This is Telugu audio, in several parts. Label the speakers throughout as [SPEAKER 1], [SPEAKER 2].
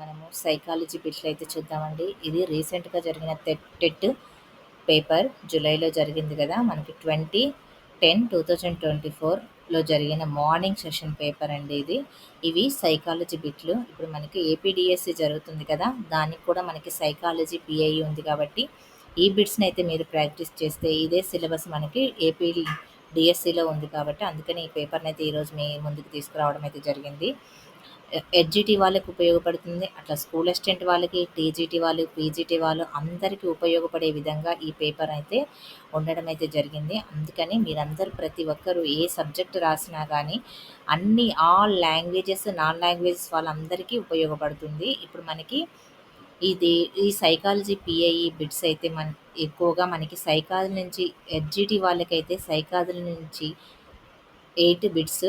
[SPEAKER 1] మనము సైకాలజీ బిట్లు అయితే చూద్దామండి. ఇది రీసెంట్గా జరిగిన టెట్ టెట్ పేపర్ జూలైలో జరిగింది కదా. మనకి twenty ten two thousand twenty ఫోర్లో జరిగిన మార్నింగ్ సెషన్ పేపర్ అండి ఇది. ఇవి సైకాలజీ బిట్లు ఇప్పుడు మనకి ఏపీడిఎస్సి జరుగుతుంది కదా. దానికి కూడా మనకి సైకాలజీ పిఐ ఉంది కాబట్టి ఈ బిట్స్ని అయితే మీరు ప్రాక్టీస్ చేస్తే ఇదే సిలబస్ మనకి ఏపీ డిఎస్సిలో ఉంది కాబట్టి అందుకని ఈ పేపర్ని అయితే ఈరోజు మీ ముందుకు తీసుకురావడం అయితే జరిగింది. ఎడ్జిటీ వాళ్ళకి ఉపయోగపడుతుంది అట్లా స్కూల్ అసిస్టెంట్ వాళ్ళకి టీజీటీ వాళ్ళు పీజీటీ వాళ్ళు అందరికీ ఉపయోగపడే విధంగా ఈ పేపర్ అయితే ఉండడం అయితే జరిగింది. అందుకని మీరందరూ ప్రతి ఒక్కరూ ఏ సబ్జెక్ట్ రాసినా కానీ అన్ని ఆల్ లాంగ్వేజెస్ నాన్ లాంగ్వేజెస్ వాళ్ళందరికీ ఉపయోగపడుతుంది. ఇప్పుడు మనకి ఇది ఈ సైకాలజీ పిఐఈ బిట్స్ అయితే మన ఎక్కువగా మనకి సైకాలజీ నుంచి ఎడ్జిటి వాళ్ళకైతే సైకాలజీ నుంచి ఎయిట్ బిట్స్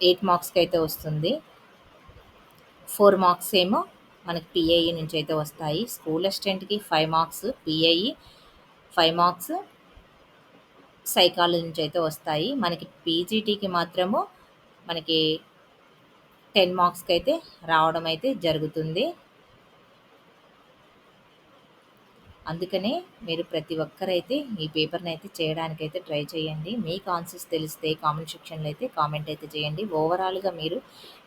[SPEAKER 1] ఎయిట్ మార్క్స్కి అయితే వస్తుంది. ఫోర్ మార్క్స్ ఏమో మనకి పిఐఈ నుంచి అయితే వస్తాయి. School అసిస్టెంట్కి five marks PIE five marks psychology నుంచి అయితే వస్తాయి. మనకి పీజీటీకి మాత్రము మనకి టెన్ మార్క్స్కి అయితే రావడం అయితే జరుగుతుంది. అందుకనే మీరు ప్రతి ఒక్కరైతే ఈ పేపర్ని అయితే చేయడానికైతే ట్రై చేయండి. మీ ఆన్సర్స్ తెలిస్తే కామెంట్ సెక్షన్లో అయితే కామెంట్ అయితే చేయండి. ఓవరాల్గా మీరు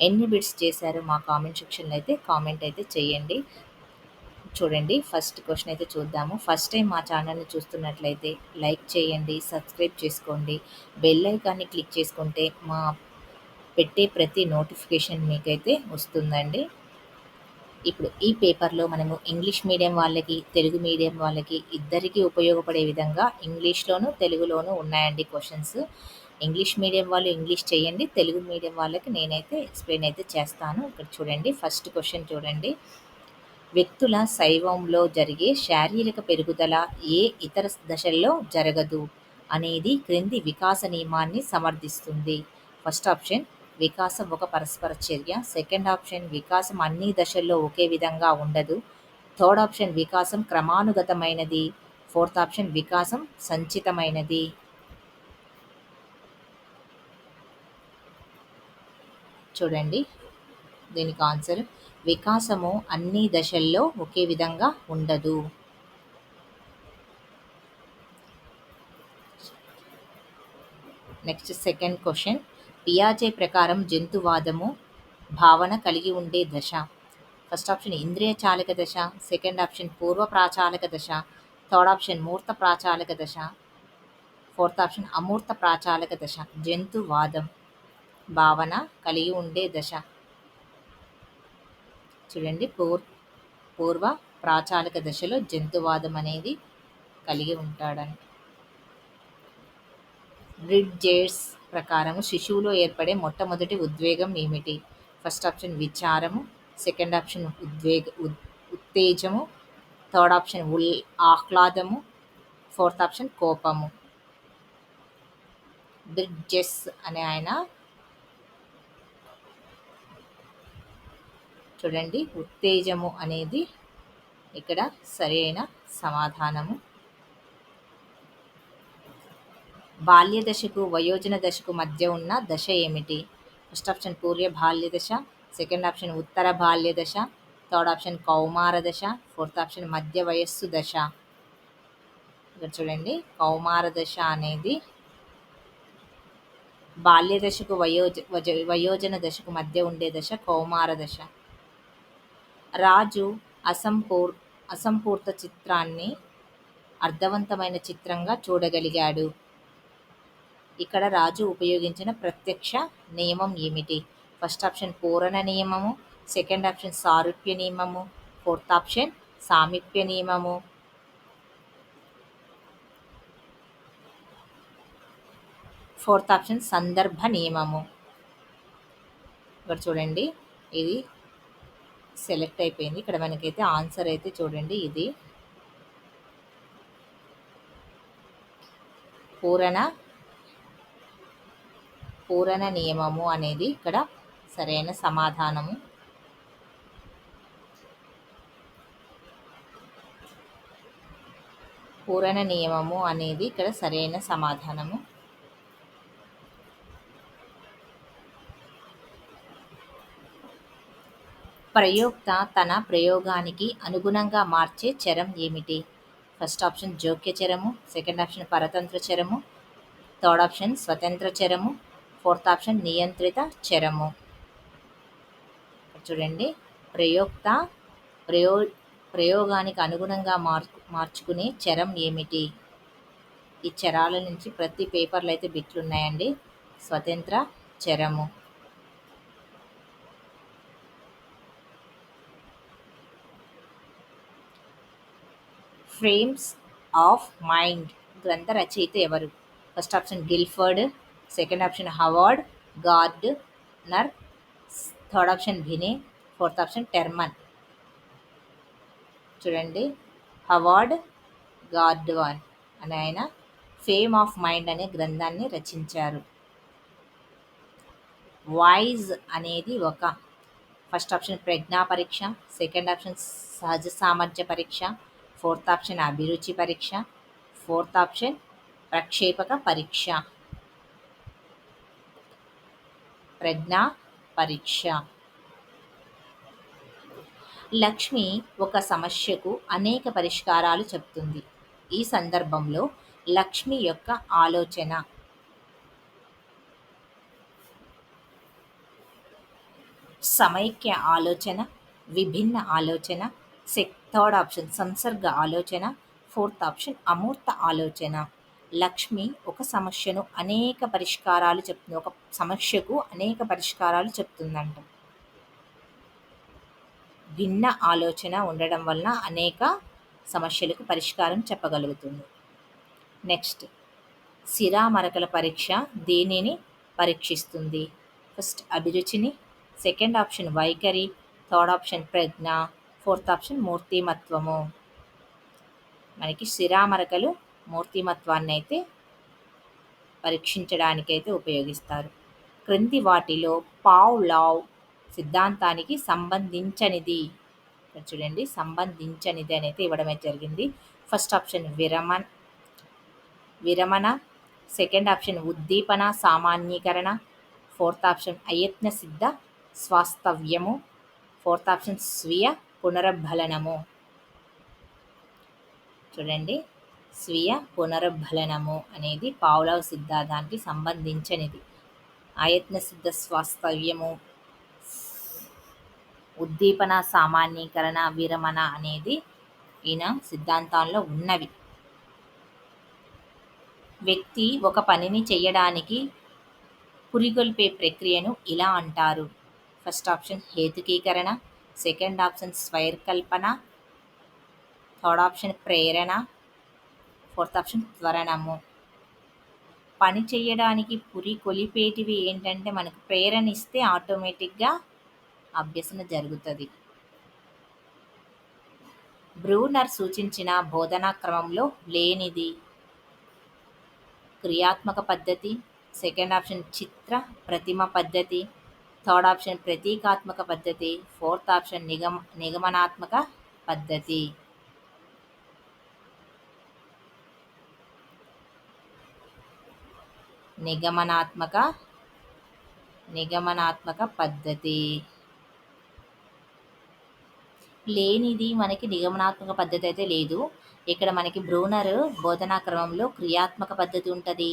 [SPEAKER 1] ఎన్ని బిట్స్ చేశారో మా కామెంట్ సెక్షన్లో అయితే కామెంట్ అయితే చేయండి. చూడండి ఫస్ట్ క్వశ్చన్ అయితే చూద్దాము. ఫస్ట్ టైం మా ఛానల్ని చూస్తున్నట్లయితే లైక్ చేయండి సబ్స్క్రైబ్ చేసుకోండి. బెల్ ఐకాన్ని క్లిక్ చేసుకుంటే మా పెట్టే ప్రతి నోటిఫికేషన్ మీకైతే వస్తుందండి. ఇప్పుడు ఈ పేపర్లో మనము ఇంగ్లీష్ మీడియం వాళ్ళకి తెలుగు మీడియం వాళ్ళకి ఇద్దరికీ ఉపయోగపడే విధంగా ఇంగ్లీష్లోను తెలుగులోను ఉన్నాయండి క్వశ్చన్స్. ఇంగ్లీష్ మీడియం వాళ్ళు ఇంగ్లీష్ చేయండి తెలుగు మీడియం వాళ్ళకి నేనైతే ఎక్స్ప్లెయిన్ అయితే చేస్తాను. ఇక్కడ చూడండి ఫస్ట్ క్వశ్చన్ చూడండి. వ్యక్తుల శైవంలో జరిగే శారీరక పెరుగుదల ఏ ఇతర దశల్లో జరగదు అనేది క్రింది వికాస నియమాన్ని సమర్థిస్తుంది. ఫస్ట్ ఆప్షన్ వికాసం ఒక పరస్పర చర్య. సెకండ్ ఆప్షన్ వికాసం అన్ని దశల్లో ఒకే విధంగా ఉండదు. థర్డ్ ఆప్షన్ వికాసం క్రమానుగతమైనది. ఫోర్త్ ఆప్షన్ వికాసం సంచితమైనది. చూడండి దీనికి ఆన్సర్ వికాసము అన్ని దశల్లో ఒకే విధంగా ఉండదు. నెక్స్ట్ సెకండ్ క్వశ్చన్ పియాజే ప్రకారం జంతువాదము భావన కలిగి ఉండే దశ. ఫస్ట్ ఆప్షన్ ఇంద్రియ చాలక దశ సెకండ్ ఆప్షన్ పూర్వ ప్రాచాలక దశ థర్డ్ ఆప్షన్ మూర్త ప్రాచాలక దశ ఫోర్త్ ఆప్షన్ అమూర్త ప్రాచాలక దశ. జంతువాదం భావన కలిగి ఉండే దశ. చూడండి పూర్ పూర్వ ప్రాచాలక దశలో జంతువాదం అనేది కలిగి ఉంటాడని బ్రిడ్జేర్స్ ప్రకారం శిశువులో ఏర్పడే మొట్టమొదటి ఉద్వేగం ఏమిటి? ఫస్ట్ ఆప్షన్ విచారము సెకండ్ ఆప్షన్ ఉద్వేగ ఉత్తేజము థర్డ్ ఆప్షన్ ఉల్ ఆహ్లాదము ఫోర్త్ ఆప్షన్ కోపము. బ్రిడ్జెస్ అనే ఆయన చూడండి ఉత్తేజము అనేది ఇక్కడ సరైన సమాధానము. బాల్య దశకు వయోజన దశకు మధ్య ఉన్న దశ ఏమిటి? ఫస్ట్ ఆప్షన్ పూర్య బాల్య దశ సెకండ్ ఆప్షన్ ఉత్తర బాల్య దశ థర్డ్ ఆప్షన్ కౌమార దశ ఫోర్త్ ఆప్షన్ మధ్య వయస్సు దశ. ఇక్కడ చూడండి కౌమార దశ అనేది బాల్య దశకు వయోజ వయోజన దశకు మధ్య ఉండే దశ కౌమార దశ. రాజు అసంపూర్ అసంపూర్త చిత్రాన్ని అర్థవంతమైన చిత్రంగా చూడగలిగాడు. ఇక్కడ రాజు ఉపయోగించిన ప్రత్యక్ష నియమం ఏమిటి? ఫస్ట్ ఆప్షన్ పూరణ నియమము సెకండ్ ఆప్షన్ సారూప్య నియమము ఫోర్త్ ఆప్షన్ సామీప్య నియమము. ఫోర్త్ ఆప్షన్ సందర్భ నియమము. ఇక్కడ చూడండి ఇది సెలెక్ట్ అయిపోయింది. ఇక్కడ మనకైతే ఆన్సర్ అయితే చూడండి ఇది పూరణ పూరణ నియమము అనేది ఇక్కడ సరైన సమాధానము. పూరణ నియమము అనేది ఇక్కడ సరైన సమాధానము. ప్రయోక్త తన ప్రయోగానికి అనుగుణంగా మార్చే చరం ఏమిటి? ఫస్ట్ ఆప్షన్ జోక్య చరము సెకండ్ ఆప్షన్ పరతంత్ర చరము థర్డ్ ఆప్షన్ స్వతంత్ర చరము ఫోర్త్ ఆప్షన్ నియంత్రిత చరము. చూడండి. ప్రయోక్త ప్రయో ప్రయోగానికి అనుగుణంగా మార్ మార్చుకునే చరం ఏమిటి? ఈ చరాల నుంచి ప్రతి పేపర్లు అయితే బిట్లు ఉన్నాయండి. స్వతంత్ర చరము. ఫ్రేమ్స్ ఆఫ్ మైండ్ గ్రంథ రచయిత ఎవరు? First option Guilford. Second option Howard Gardner third option భినే fourth option Terman చూడండి. హవార్డ్ గార్డ్వాన్ అని ఆయన ఫేమ్ ఆఫ్ మైండ్ అనే గ్రంథాన్ని రచించారు. వాయిజ్ అనేది ఒక ఫస్ట్ ఆప్షన్ ప్రజ్ఞా పరీక్ష సెకండ్ ఆప్షన్ సహజ సామర్థ్య పరీక్ష ఫోర్త్ ఆప్షన్ అభిరుచి పరీక్ష ఫోర్త్ ఆప్షన్ ప్రక్షేపక పరీక్ష. ప్రజ్ఞా పరీక్ష. లక్ష్మి ఒక సమస్యకు అనేక పరిష్కారాలు చెప్తుంది. ఈ సందర్భంలో లక్ష్మి యొక్క ఆలోచన. సమైక్య ఆలోచన విభిన్న ఆలోచన సెక్ థర్డ్ ఆప్షన్ సంసర్గ ఆలోచన ఫోర్త్ ఆప్షన్ అమూర్త ఆలోచన. లక్ష్మి ఒక సమస్యను అనేక పరిష్కారాలు చెప్తుంది. ఒక సమస్యకు అనేక పరిష్కారాలు చెప్తుందంట. భిన్న ఆలోచన ఉండడం వలన అనేక సమస్యలకు పరిష్కారం చెప్పగలుగుతుంది. నెక్స్ట్ సిరామరకల పరీక్ష దేనిని పరీక్షిస్తుంది? ఫస్ట్ అభిరుచిని. సెకండ్ ఆప్షన్ వైఖరి. థర్డ్ ఆప్షన్ ప్రజ్ఞ. ఫోర్త్ ఆప్షన్ మూర్తిమత్వము. మనకి శిరామరకలు మూర్తిమత్వాన్ని అయితే పరీక్షించడానికైతే ఉపయోగిస్తారు. క్రింది వాటిలో పావ్ లావ్ సిద్ధాంతానికి సంబంధించనిది. చూడండి సంబంధించనిది అనేది ఇవ్వడం జరిగింది. ఫస్ట్ ఆప్షన్ విరమణ విరమణ. సెకండ్ ఆప్షన్ ఉద్దీపన సామాన్యీకరణ. ఫోర్త్ ఆప్షన్ అయత్న సిద్ధ స్వాస్తవ్యము. ఫోర్త్ ఆప్షన్ స్వీయ పునరభలనము. చూడండి స్వీయ పునరుద్ధరణము అనేది పావులవ సిద్ధాంతానికి సంబంధించినది. ఆయత్న సిద్ధ స్వాస్తవ్యము ఉద్దీపన సామాన్యీకరణ విరమణ అనేది ఈయన సిద్ధాంతాల్లో ఉన్నవి. వ్యక్తి ఒక పనిని చేయడానికి పురిగొల్పే ప్రక్రియను ఇలా అంటారు. ఫస్ట్ ఆప్షన్ హేతుకీకరణ సెకండ్ ఆప్షన్ స్వైర్కల్పన థర్డ్ ఆప్షన్ ప్రేరణ ఫోర్త్ ఆప్షన్ త్వరణము పని చేయడానికి పురి కొలిపేటివి ఏంటంటే మనకు ప్రేరణ ఇస్తే ఆటోమేటిక్గా అభ్యసన జరుగుతుంది. బ్రూనర్ సూచించిన బోధనా క్రమంలో లేనిది. క్రియాత్మక పద్ధతి సెకండ్ ఆప్షన్ చిత్ర ప్రతిమ పద్ధతి థర్డ్ ఆప్షన్ ప్రతీకాత్మక పద్ధతి ఫోర్త్ ఆప్షన్ నిగమ నిగమనాత్మక పద్ధతి. నిగమనాత్మక నిగమనాత్మక పద్ధతి. లేనిది మనకి నిగమనాత్మక పద్ధతి అయితే లేదు. ఇక్కడ మనకి బ్రూనర్ బోధనా క్రమంలో క్రియాత్మక పద్ధతి ఉంటుంది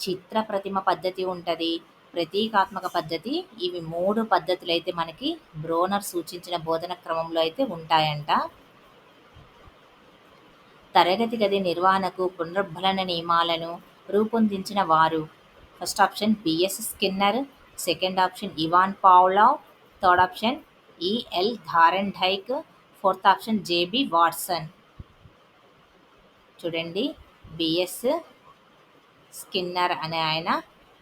[SPEAKER 1] చిత్ర ప్రతిమ పద్ధతి ఉంటుంది ప్రతీకాత్మక పద్ధతి. ఇవి మూడు పద్ధతులు అయితే మనకి బ్రోనర్ సూచించిన బోధన క్రమంలో అయితే ఉంటాయంట. తరగతి గది నిర్వహణకు పునర్బలన నియమాలను రూపొందించిన వారు first option BS Skinner second option Ivan Pavlov third option EL Thorndike fourth option JB Watson. చూడండి బిఎస్ స్కిన్నర్ అనే ఆయన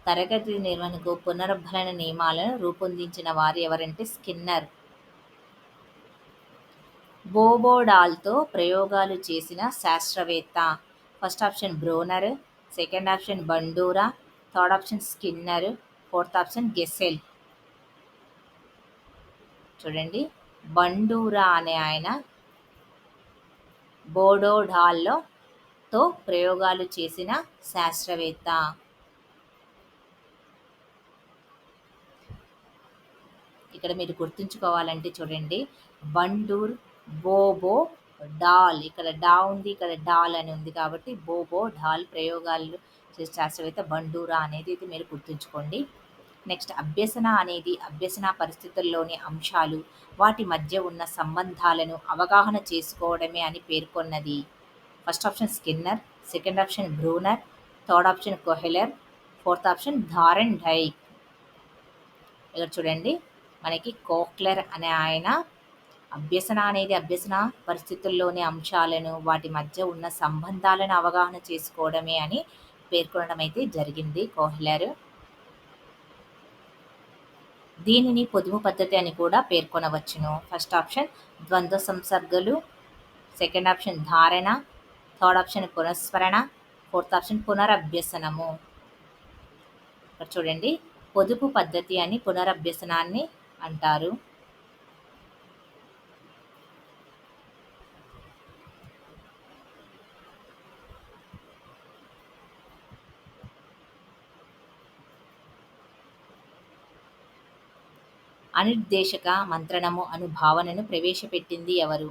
[SPEAKER 1] తరగతి నిర్వహణకు పునరుద్ధరణ నియమాలను రూపొందించిన వారు ఎవరంటే స్కిన్నర్. బోబోడాల్తో ప్రయోగాలు చేసిన శాస్త్రవేత్త. First option Bruner second option Bandura third option Skinner fourth option Gesell. చూడండి బండూరా అనే ఆయన బోడోఢాల్లో తో ప్రయోగాలు చేసిన శాస్త్రవేత్త. ఇక్కడ మీరు గుర్తుంచుకోవాలంటే చూడండి బండూర్ బోబో డాల్ ఇక్కడ డా ఉంది ఇక్కడ డాల్ అని ఉంది కాబట్టి బోబో డాల్ ప్రయోగాలు శాస్త్రవేత్త బండూరా అనేది ఇది మీరు గుర్తుంచుకోండి. నెక్స్ట్ అభ్యసన అనేది అభ్యసన పరిస్థితుల్లోని అంశాలు వాటి మధ్య ఉన్న సంబంధాలను అవగాహన చేసుకోవడమే అని పేర్కొన్నది. First option Skinner second option Bruner third option Kohler fourth option Thorndike. ఇక్కడ చూడండి మనకి కోక్లర్ అనే ఆయన అభ్యసన అనేది అభ్యసన పరిస్థితుల్లోని అంశాలను వాటి మధ్య ఉన్న సంబంధాలను అవగాహన చేసుకోవడమే అని పేర్కొనడం అయితే జరిగింది. కోహ్లర్ దీనిని పొదుపు పద్ధతి అని కూడా పేర్కొనవచ్చును. ఫస్ట్ ఆప్షన్ ద్వంద్వ సంసర్గలు. సెకండ్ ఆప్షన్ ధారణ. థర్డ్ ఆప్షన్ పునఃస్మరణ. ఫోర్త్ ఆప్షన్ పునరభ్యసనము. ఇక్కడ చూడండి. పొదుపు పద్ధతి అని పునరభ్యసనాన్ని అంటారు. అనిర్దేశక మంత్రణము అను భావనను ప్రవేశపెట్టింది ఎవరు?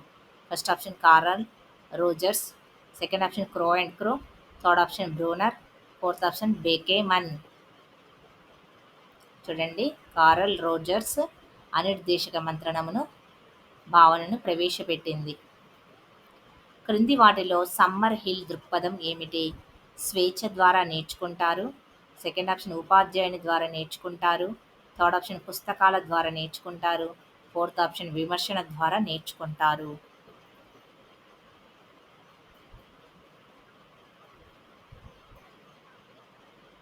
[SPEAKER 1] First option Carl Rogers second option Crow and Crow third option Bruner fourth option బేకే Mann చూడండి కారల్ రోజర్స్ అనిర్దేశక మంత్రణమును భావనను ప్రవేశపెట్టింది. క్రింది వాటిలో సమ్మర్ హిల్ దృక్పథం ఏమిటి? స్వేచ్ఛ ద్వారా నేర్చుకుంటారు. సెకండ్ ఆప్షన్ ఉపాధ్యాయుని ద్వారా నేర్చుకుంటారు. థర్డ్ ఆప్షన్ పుస్తకాల ద్వారా నేర్చుకుంటారు. ఫోర్త్ ఆప్షన్ విమర్శన ద్వారా నేర్చుకుంటారు.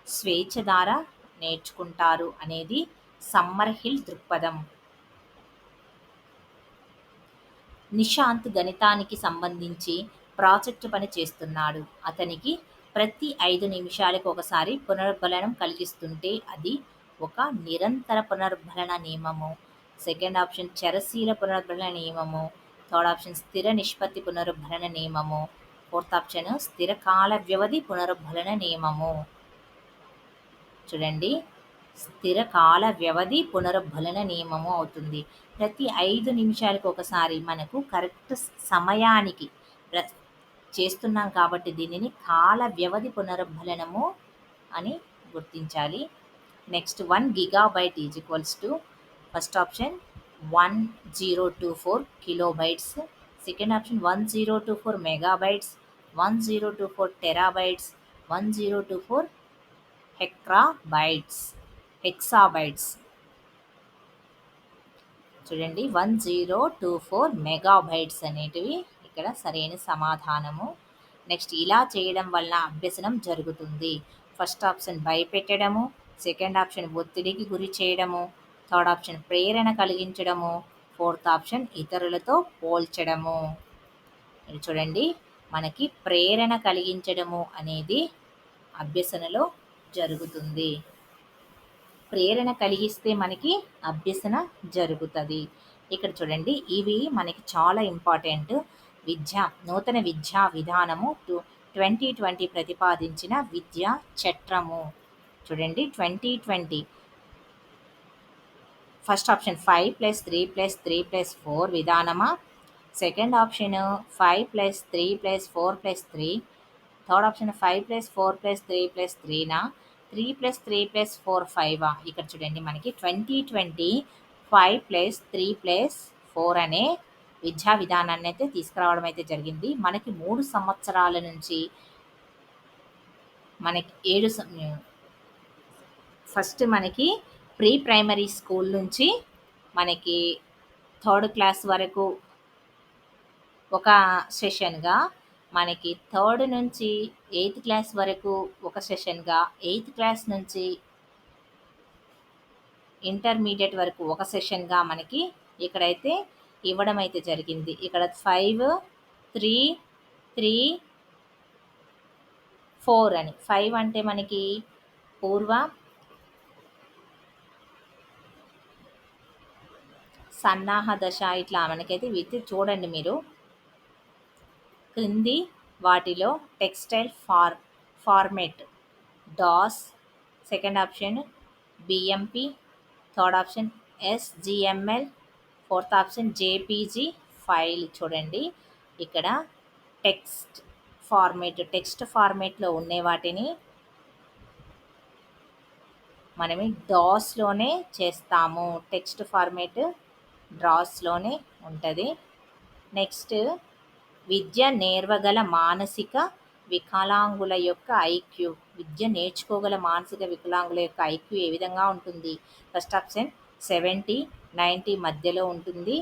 [SPEAKER 1] స్వేచ్ఛ ద్వారా నేర్చుకుంటారు అనేది సమ్మర్ హిల్ దృక్పథం. నిశాంత్ గణితానికి సంబంధించి ప్రాజెక్టు పని చేస్తున్నాడు. అతనికి ప్రతి ఐదు నిమిషాలకు ఒకసారి పునర్బలనం కలిగిస్తుంటే అది ఒక నిరంతర పునర్భరణ నియమము. సెకండ్ ఆప్షన్ చరశీల పునర్భరణ నియమము. థర్డ్ ఆప్షన్ స్థిర నిష్పత్తి పునరుద్ధరణ నియమము. ఫోర్త్ ఆప్షన్ స్థిర కాల వ్యవధి పునరుద్ధరణ నియమము. చూడండి. స్థిర కాల వ్యవధి పునరుద్ధరణ నియమము అవుతుంది. ప్రతి ఐదు నిమిషాలకు ఒకసారి మనకు కరెక్ట్ సమయానికి చేస్తున్నాం కాబట్టి దీనిని కాల వ్యవధి పునరుద్ధరణము అని గుర్తించాలి. Next one gigabyte is equals to first option one zero two four kilobytes second option one zero two four megabytes one zero two four terabytes one zero two four హెక్రాబైట్స్ hexabytes చూడండి one zero two four megabytes అనేటివి ఇక్కడ సరైన సమాధానము. నెక్స్ట్ ఇలా చేయడం వల్ల అభ్యసనం జరుగుతుంది. ఫస్ట్ ఆప్షన్ భయపెట్టడము సెకండ్ ఆప్షన్ ఒత్తిడికి గురి చేయడము థర్డ్ ఆప్షన్ ప్రేరణ కలిగించడము ఫోర్త్ ఆప్షన్ ఇతరులతో పోల్చడము. చూడండి మనకి ప్రేరణ కలిగించడము అనేది అభ్యసనలో జరుగుతుంది. ప్రేరణ కలిగిస్తే మనకి అభ్యసన జరుగుతుంది. ఇక్కడ చూడండి ఇవి మనకి చాలా ఇంపార్టెంట్. విద్య నూతన విద్యా విధానము టు ట్వంటీ ట్వంటీ ప్రతిపాదించిన విద్యా చట్రము. చూడండి twenty twenty. First option five plus three plus three plus four విధానమా? Second option five plus three plus four plus three third option five plus four plus three plus త్రీనా three plus three plus four ఫైవా ఇక్కడ చూడండి మనకి twenty twenty five plus three plus four అనే విద్యా విధానాన్ని అయితే తీసుకురావడం అయితే జరిగింది. మనకి మూడు సంవత్సరాల నుంచి మనకి ఏడు ఫస్ట్ మనకి ప్రీ ప్రైమరీ స్కూల్ నుంచి మనకి థర్డ్ క్లాస్ వరకు ఒక సెషన్గా మనకి థర్డ్ నుంచి ఎయిత్ క్లాస్ వరకు ఒక సెషన్గా ఎయిత్ క్లాస్ నుంచి ఇంటర్మీడియట్ వరకు ఒక సెషన్గా మనకి ఇక్కడైతే ఇవ్వడం అయితే జరిగింది. ఇక్కడ ఫైవ్ త్రీ త్రీ ఫోర్ అని. ఫైవ్ అంటే మనకి పూర్వ సన్నాహ దశ ఇట్లా మనకైతే విత్ చూడండి మీరు. క్రింది వాటిలో text file for format. DOS second option. BMP third option. SGML fourth option. JPG file చూడండి. ఇక్కడ టెక్స్ట్ ఫార్మేట్ టెక్స్ట్ ఫార్మేట్లో ఉండే వాటిని మనమే డాస్లోనే చేస్తాము. టెక్స్ట్ ఫార్మేట్ డ్రాస్లోనే ఉంటుంది. నెక్స్ట్ విద్య నేర్వగల మానసిక వికలాంగుల యొక్క ఐక్యూ. విద్య నేర్చుకోగల మానసిక వికలాంగుల యొక్క ఐక్యూ ఏ విధంగా ఉంటుంది? ఫస్ట్ ఆప్షన్ సెవెంటీ నైంటీ మధ్యలో ఉంటుంది.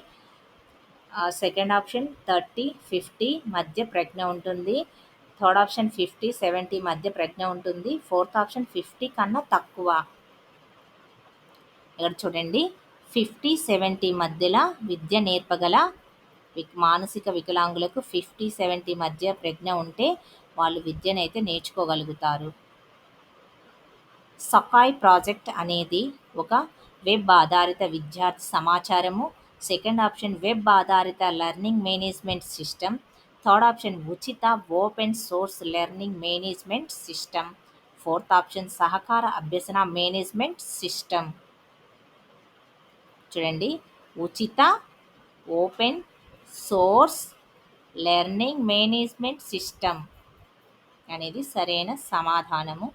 [SPEAKER 1] సెకండ్ ఆప్షన్ థర్టీ ఫిఫ్టీ మధ్య ప్రజ్ఞ ఉంటుంది. థర్డ్ ఆప్షన్ ఫిఫ్టీ సెవెంటీ మధ్య ప్రజ్ఞ ఉంటుంది. ఫోర్త్ ఆప్షన్ ఫిఫ్టీ కన్నా తక్కువ. ఇక్కడ చూడండి. ఫిఫ్టీ సెవెంటీ మధ్యలో విద్య నేర్పగల మానసిక వికలాంగులకు ఫిఫ్టీ సెవెంటీ మధ్య ప్రజ్ఞ ఉంటే వాళ్ళు విద్యనైతే నేర్చుకోగలుగుతారు. సకాయ్ ప్రాజెక్ట్ అనేది ఒక వెబ్ ఆధారిత విద్యార్థి సమాచారము. సెకండ్ ఆప్షన్ వెబ్ ఆధారిత learning management system. Third option ఉచిత open source learning management system. Fourth option సహకార అభ్యసన మేనేజ్మెంట్ సిస్టమ్. చూడండి. ఉచిత open source learning management system అనేది సరైన సమాధానము.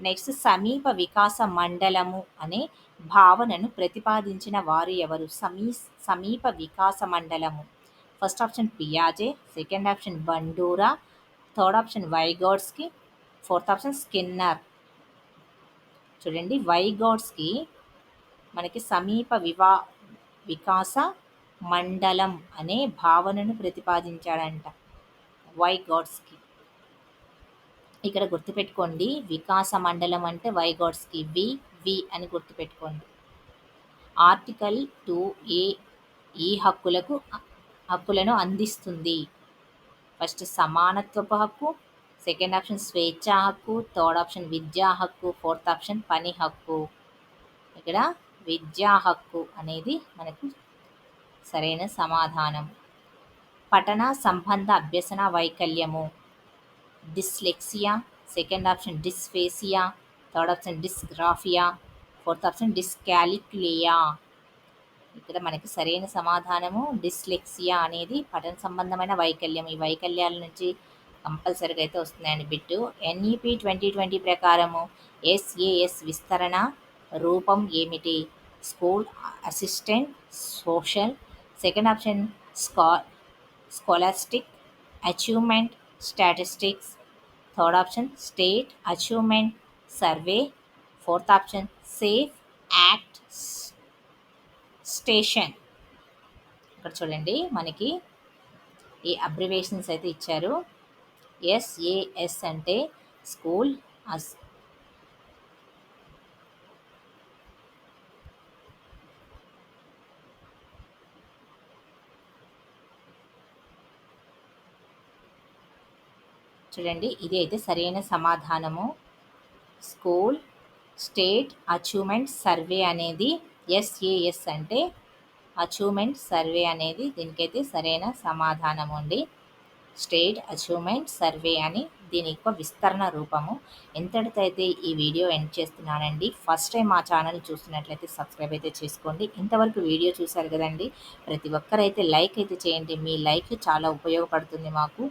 [SPEAKER 1] నెక్స్ట్ సమీప వికాస మండలము అనే భావనను ప్రతిపాదించిన వారు ఎవరు? సమీ సమీప వికాస మండలము. First option పియాజే second option Bandura third option Vygotsky fourth option Skinner. చూడండి వైగౌడ్స్కి మనకి సమీప వివా వికాస మండలం అనే భావనను ప్రతిపాదించాడంట. వైగాడ్స్కి ఇక్కడ గుర్తుపెట్టుకోండి వికాస మండలం అంటే వైగాడ్స్కి వి వి అని గుర్తుపెట్టుకోండి. ఆర్టికల్ టూ ఏ ఈ హక్కులకు హక్కులను అందిస్తుంది. ఫస్ట్ సమానత్వపు హక్కు సెకండ్ ఆప్షన్ స్వేచ్ఛా హక్కు థర్డ్ ఆప్షన్ విద్యా హక్కు ఫోర్త్ ఆప్షన్ పని హక్కు. ఇక్కడ విద్యా హక్కు అనేది మనకు సరైన సమాధానం. పఠన సంబంధ అభ్యసన వైకల్యము. Dyslexia second option dysphasia third option dysgraphia fourth option dyscalculia ఇక్కడ మనకి సరైన సమాధానము డిస్లెక్సియా అనేది పఠన సంబంధమైన వైకల్యం. ఈ వైకల్యాల నుంచి కంపల్సరీగా అయితే వస్తున్నాయని బిట్టు. ఎన్ఈపి ట్వంటీ ట్వంటీ ప్రకారము ఎస్ఏఎస్ విస్తరణ రూపం ఏమిటి? School assistant social. Second option స్కా scholastic achievement statistics. Third option state achievement survey. Fourth option safe act station. ఇక్కడ చూడండి మనకి ఈ అబ్రివేషన్స్ అయితే ఇచ్చారు. ఎస్ఏఎస్ అంటే స్కూల్ అస్ చూడండి ఇది అయితే సరైన సమాధానము. స్కూల్ స్టేట్ అచీవ్మెంట్ సర్వే అనేది ఎస్ఏఎస్ అంటే అచీవ్మెంట్ సర్వే అనేది దీనికైతే సరైన సమాధానం అండి. స్టేట్ అచీవ్మెంట్ సర్వే అని దీని యొక్క విస్తరణ రూపము. ఎంతటితో అయితే ఈ వీడియో ఎండ్ చేస్తున్నానండి. ఫస్ట్ టైం మా ఛానల్ చూస్తున్నట్లయితే సబ్స్క్రైబ్ అయితే చేసుకోండి. ఇంతవరకు వీడియో చూశారు కదండి ప్రతి ఒక్కరైతే లైక్ అయితే చేయండి. మీ లైక్ చాలా ఉపయోగపడుతుంది మాకు.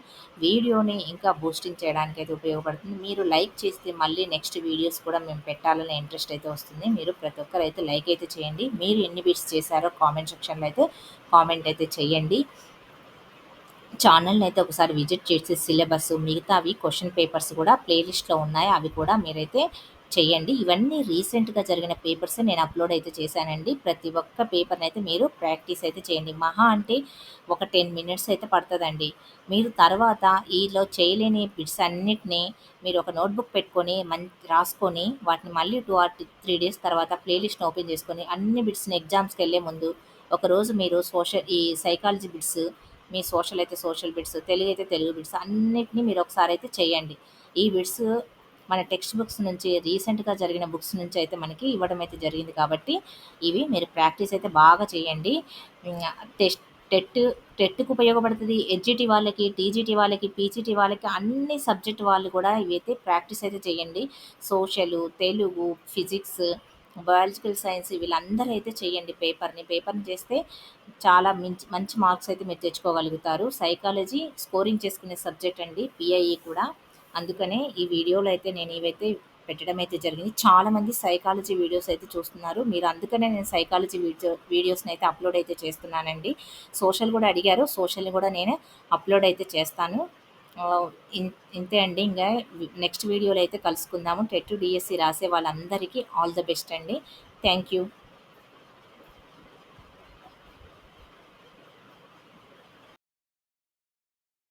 [SPEAKER 1] వీడియోని ఇంకా బూస్టింగ్ చేయడానికి అయితే ఉపయోగపడుతుంది. మీరు లైక్ చేస్తే మళ్ళీ నెక్స్ట్ వీడియోస్ కూడా మేము పెట్టాలనే ఇంట్రెస్ట్ అయితే వస్తుంది. మీరు ప్రతి ఒక్కరైతే లైక్ అయితే చేయండి. మీరు ఎన్ని బిట్స్ చేశారో కామెంట్ సెక్షన్లో అయితే కామెంట్ అయితే చేయండి. ఛానల్ని అయితే ఒకసారి విజిట్ చేసి సిలబస్ మిగతావి క్వశ్చన్ పేపర్స్ కూడా ప్లేలిస్ట్లో ఉన్నాయి. అవి కూడా మీరైతే చేయండి. ఇవన్నీ రీసెంట్గా జరిగిన పేపర్స్ నేను అప్లోడ్ అయితే చేశానండి. ప్రతి ఒక్క పేపర్ని అయితే మీరు ప్రాక్టీస్ అయితే చేయండి. మహా అంటే ఒక టెన్ మినిట్స్ అయితే పడుతుందండి. మీరు తర్వాత ఈలో చేయలేని బిట్స్ అన్నిటినీ మీరు ఒక నోట్బుక్ పెట్టుకొని మన్ రాసుకొని వాటిని మళ్ళీ టూ ఆర్ త్రీ డేస్ తర్వాత ప్లేలిస్ట్ని ఓపెన్ చేసుకొని అన్ని బిట్స్ని ఎగ్జామ్స్కి వెళ్ళే ముందు ఒకరోజు మీరు సోషల్ ఈ సైకాలజీ బిట్స్ మీ సోషల్ అయితే సోషల్ బిట్స్ తెలుగు అయితే తెలుగు బిట్స్ అన్నిటినీ మీరు ఒకసారి అయితే చేయండి. ఈ బిట్స్ మన టెక్స్ట్ బుక్స్ నుంచి రీసెంట్గా జరిగిన బుక్స్ నుంచి అయితే మనకి ఇవ్వడం అయితే జరిగింది కాబట్టి ఇవి మీరు ప్రాక్టీస్ అయితే బాగా చేయండి. టెస్ట్ టెట్ టెట్కు ఉపయోగపడుతుంది హెచ్జిటి వాళ్ళకి టీజీటీ వాళ్ళకి పీజీటీ వాళ్ళకి అన్ని సబ్జెక్ట్ వాళ్ళు కూడా ఇవైతే ప్రాక్టీస్ అయితే చేయండి. Social Telugu physics biological science వీళ్ళందరూ అయితే చేయండి పేపర్ని. పేపర్ని చేస్తే చాలా మంచి మంచి మార్క్స్ అయితే మీరు తెచ్చుకోగలుగుతారు. సైకాలజీ స్కోరింగ్ చేసుకునే సబ్జెక్ట్ అండి పిఐఈ కూడా. అందుకనే ఈ వీడియోలో అయితే నేను ఇవైతే పెట్టడం అయితే జరిగింది. చాలామంది సైకాలజీ వీడియోస్ అయితే చూస్తున్నారు. మీరు అందుకనే నేను సైకాలజీ వీడియో వీడియోస్ని అయితే అప్లోడ్ అయితే చేస్తున్నానండి. సోషల్ కూడా అడిగారు. సోషల్ని కూడా నేను అప్లోడ్ అయితే చేస్తాను. ఇంతే అండి. ఇంకా నెక్స్ట్ వీడియోలో అయితే కలుసుకుందాము. టెట్ డిఎస్సి రాసే వాళ్ళందరికీ ఆల్ ద బెస్ట్ అండి. Thank you.